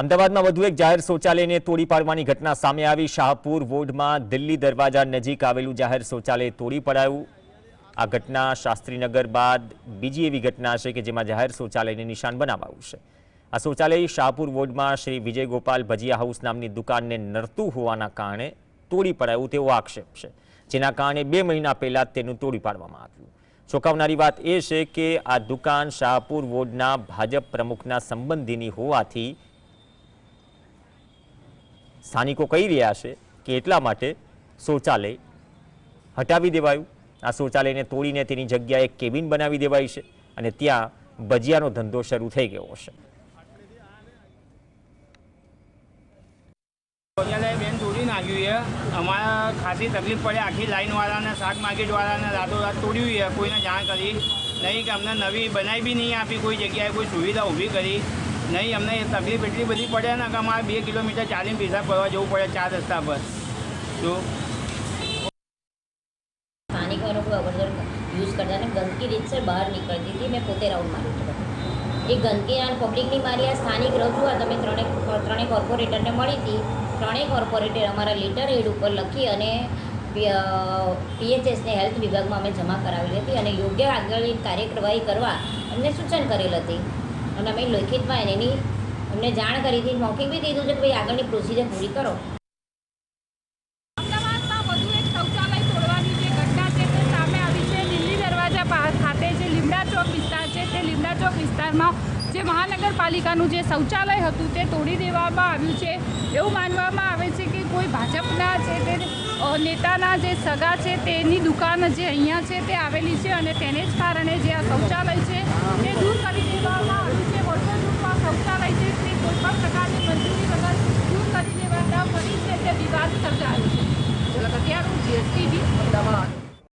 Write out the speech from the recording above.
અમદાવાદમાં વધુ એક જાહેર શૌચાલયને તોડી પાડવાની ઘટના સામે આવી. શાહપુર વોર્ડમાં દિલ્હી દરવાજા નજીક આવેલું જાહેર શૌચાલય તોડી પડાયું. આ ઘટના શાસ્ત્રીનગર બાદ બીજી એવી ઘટના છે કે જેમાં જાહેર શૌચાલયને નિશાન બનાવાયું છે. આ શૌચાલય શાહપુર વોર્ડમાં શ્રી વિજય ગોપાલ ભજીયા હાઉસ નામની દુકાનને નડતું હોવાના કારણે તોડી પડાયું તેવો આક્ષેપ છે, જેના કારણે બે મહિના પહેલાં તેનું તોડી પાડવામાં આવ્યું. ચોંકાવનારી વાત એ છે કે આ દુકાન શાહપુર વોર્ડના ભાજપ પ્રમુખના સંબંધીની હોવાથી સ્થાનિકો કહી રહ્યા છે કે એટલા માટે શૌચાલય હટાવી દેવાયું. આ શૌચાલયને તોડીને તેની જગ્યાએ કેબિન બનાવી દેવાઈ છે અને ત્યાં ભજીયાનો ધંધો શરૂ થઈ ગયો છે શૌચાલય બેન તોડી નાખ્યું છે. અમારા ખાસી તકલીફ પડે. આખી લાઇનવાળાને શાક માર્કેટવાળાને રાતોરાત તોડ્યું છે. કોઈને જાણ કરી નહીં કે અમને નવી બનાવી બી નહીં આપી. કોઈ જગ્યાએ કોઈ સુવિધા ઊભી કરી. નહીં, અમને તકલીફ એટલી બધી પડે ને કે અમારે બે કિલોમીટર ચાલીને પૈસા ભરવા જવું પડે ચાર રસ્તા પર. તો સ્થાનિક યુઝ કરતા ને ગંદકી રીતસર બહાર નીકળતી હતી, મેં પોતે રાઉન્ડ માર્યું હતું. એ ગંદકી અને પબ્લિકની મારી આ સ્થાનિક રજૂઆત, અમે ત્રણેક ત્રણેય કોર્પોરેટરને મળી હતી. ત્રણેય કોર્પોરેટર અમારા લેટર એડ ઉપર લખી અને પીએચએસને હેલ્થ વિભાગમાં અમે જમા કરાવેલી હતી અને યોગ્ય આગળની કાર્યવાહી કરવા અમને સૂચન કરેલ હતી. અને અમે લેખિતમાં એની અમને જાણ કરી હતી, મૌખિક બી દીધું છે કે ભાઈ આગળની પ્રોસિજર પૂરી કરો. ખાતે જે લીમડા ચોક વિસ્તાર છે, તે લીમડા ચોક વિસ્તારમાં જે મહાનગરપાલિકાનું જે શૌચાલય હતું તે તોડી દેવામાં આવ્યું છે. એવું માનવામાં આવે છે કે કોઈ ભાજપના છે તે નેતાના જે સગા છે તેની દુકાન જે અહીંયા છે તે આવેલી છે અને તેને જ કારણે જે આ શૌચાલય છે તે દૂર કરી દેવામાં આવ્યું છે વર્ષો જૂનું આ શૌચાલય છે તે કોઈ પણ પ્રકારની મંજૂરી વગર દૂર કરી દેવાના ફરી છે તે વિવાદ સર્જાયો